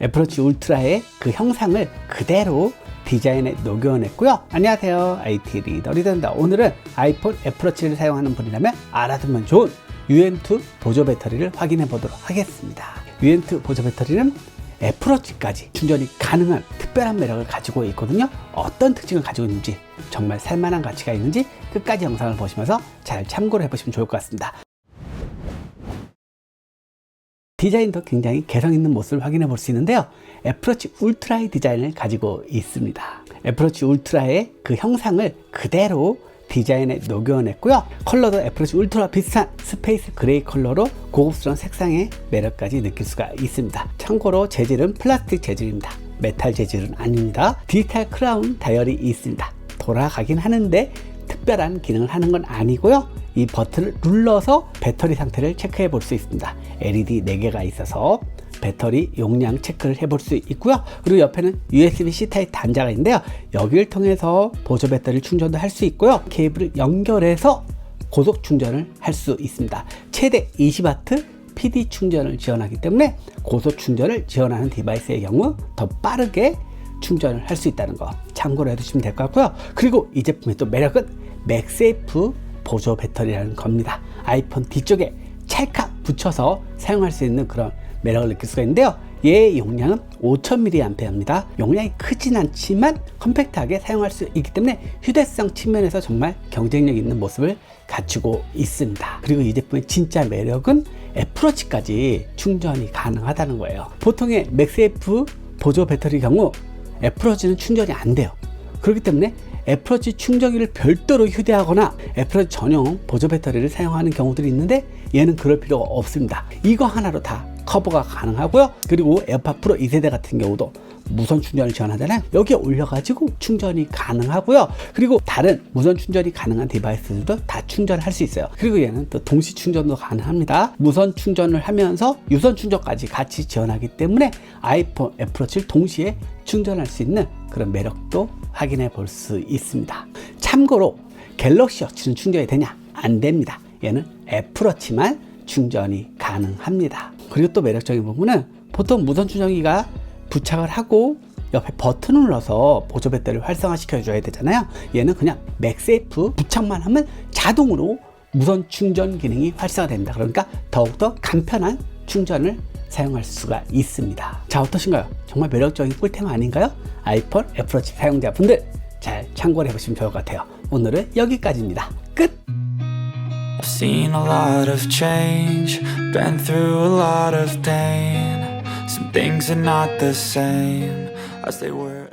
애플워치 울트라의 그 형상을 그대로 디자인에 녹여냈고요. 안녕하세요. IT 리더 리더입니다. 오늘은 아이폰 애플워치를 사용하는 분이라면 알아두면 좋은 UN2 보조 배터리를 확인해 보도록 하겠습니다. UN2 보조 배터리는 애플워치까지 충전이 가능한 특별한 매력을 가지고 있거든요. 어떤 특징을 가지고 있는지 정말 살만한 가치가 있는지 끝까지 영상을 보시면서 잘 참고를 해보시면 좋을 것 같습니다. 디자인도 굉장히 개성 있는 모습을 확인해 볼 수 있는데요. 애플워치 울트라의 디자인을 가지고 있습니다. 애플워치 울트라의 그 형상을 그대로 디자인에 녹여냈고요. 컬러도 애플워치 울트라 비슷한 스페이스 그레이 컬러로 고급스러운 색상의 매력까지 느낄 수가 있습니다. 참고로 재질은 플라스틱 재질입니다. 메탈 재질은 아닙니다. 디지털 크라운 다이얼이 있습니다. 돌아가긴 하는데 특별한 기능을 하는 건 아니고요. 이 버튼을 눌러서 배터리 상태를 체크해 볼 수 있습니다. LED 4개가 있어서 배터리 용량 체크를 해볼 수 있고요. 그리고 옆에는 USB-C 타입 단자가 있는데요. 여기를 통해서 보조 배터리 충전도 할 수 있고요. 케이블을 연결해서 고속 충전을 할 수 있습니다. 최대 20W PD 충전을 지원하기 때문에 고속 충전을 지원하는 디바이스의 경우 더 빠르게 충전을 할 수 있다는 거 참고로 해두시면 될 것 같고요. 그리고 이 제품의 또 매력은 맥세이프 보조 배터리라는 겁니다. 아이폰 뒤쪽에 찰칵 붙여서 사용할 수 있는 그런 매력을 느낄 수가 있는데요. 얘의 용량은 5000mAh입니다. 용량이 크진 않지만 컴팩트하게 사용할 수 있기 때문에 휴대성 측면에서 정말 경쟁력 있는 모습을 갖추고 있습니다. 그리고 이 제품의 진짜 매력은 애플워치까지 충전이 가능하다는 거예요. 보통의 맥세이프 보조 배터리 경우 애플워치는 충전이 안 돼요. 그렇기 때문에 애플워치 충전기를 별도로 휴대하거나 애플워치 전용 보조 배터리를 사용하는 경우들이 있는데 얘는 그럴 필요가 없습니다. 이거 하나로 다 커버가 가능하고요. 그리고 에어팟 프로 2세대 같은 경우도 무선 충전을 지원하잖아요. 여기에 올려가지고 충전이 가능하고요. 그리고 다른 무선 충전이 가능한 디바이스들도 다 충전할 수 있어요. 그리고 얘는 또 동시 충전도 가능합니다. 무선 충전을 하면서 유선 충전까지 같이 지원하기 때문에 아이폰 애플워치를 동시에 충전할 수 있는 그런 매력도 확인해 볼 수 있습니다. 참고로 갤럭시 워치는 충전이 되냐? 안 됩니다. 얘는 애플워치만 충전이 가능합니다. 그리고 또 매력적인 부분은 보통 무선 충전기가 부착을 하고 옆에 버튼을 눌러서 보조 배터리를 활성화시켜 줘야 되잖아요. 얘는 그냥 맥세이프 부착만 하면 자동으로 무선 충전 기능이 활성화됩니다. 그러니까 더욱더 간편한 충전을 사용할 수가 있습니다. 자, 어떠신가요? 정말 매력적인 꿀템 아닌가요? 아이폰 애플워치 사용자분들 잘 참고를 해보시면 좋을 것 같아요. 오늘은 여기까지입니다. 끝! I've seen a lot of change, been through a lot of pain. Some things are not the same as they were.